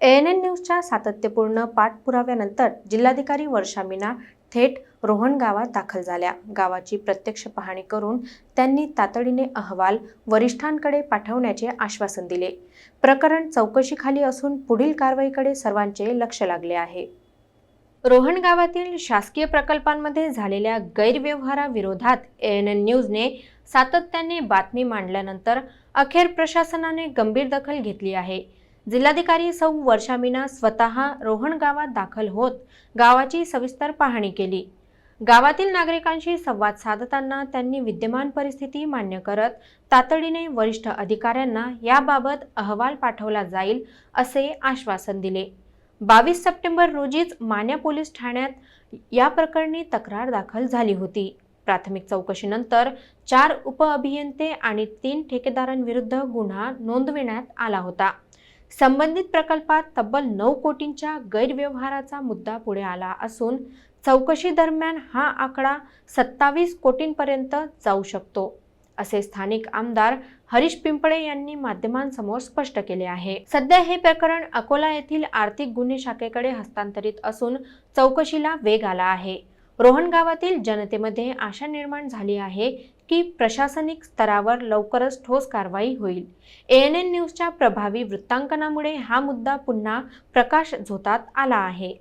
N N न्यूजच्या सातत्यपूर्ण पाठपुराव्यानंतर जिल्हाधिकारी वर्षा मीना थेट रोहण गावात दाखल झाल्या. गावाची प्रत्यक्ष पाहणी करून त्यांनी तातडीने अहवाल वरिष्ठांकडे पाठवण्याचे आश्वासन दिले. प्रकरण चौकशीखाली असून पुढील कारवाईकडे सर्वांचे लक्ष लागले आहे. रोहण गावातील शासकीय प्रकल्पांमध्ये झालेल्या गैरव्यवहाराविरोधात एन एन न्यूजने सातत्याने बातमी मांडल्यानंतर अखेर प्रशासनाने गंभीर दखल घेतली आहे. जिल्हाधिकारी सौ वर्षा मीना स्वतः रोहण गावात दाखल होत गावाची सविस्तर पाहणी केली. गावातील नागरिकांशी संवाद साधताना त्यांनी विद्यमान परिस्थिती मान्य करत तातडीने वरिष्ठ अधिकाऱ्यांना याबाबत अहवाल पाठवला जाईल असे आश्वासन दिले. बावीस सप्टेंबर रोजीच मान्या पोलीस ठाण्यात या प्रकरणी तक्रार दाखल झाली होती. प्राथमिक चौकशीनंतर चार उपअभियंते आणि तीन ठेकेदारांविरुद्ध गुन्हा नोंदविण्यात आला होता. संबंधित प्रकल्पात तब्बल नऊ कोटींच्या गैरव्यवहाराचा मुद्दा पुढे आला असून चौकशी दरम्यान हा आकडा सत्तावीस कोटींपर्यंत जाऊ शकतो असे स्थानिक आमदार हरीश पिंपळे यांनी माध्यमांसमोर स्पष्ट केले आहे. सध्या हे प्रकरण अकोला येथील आर्थिक गुन्हे शाखेकडे हस्तांतरित असून चौकशीला वेग आला आहे. रोहन गावातील जनतेमध्ये आशा निर्माण झाली आहे की प्रशासनिक स्तरावर लवकरच ठोस कारवाई होईल. ए एन एन न्यूजच्या प्रभावी वृत्तांकनामुळे हा मुद्दा पुन्हा प्रकाश झोतात आला आहे.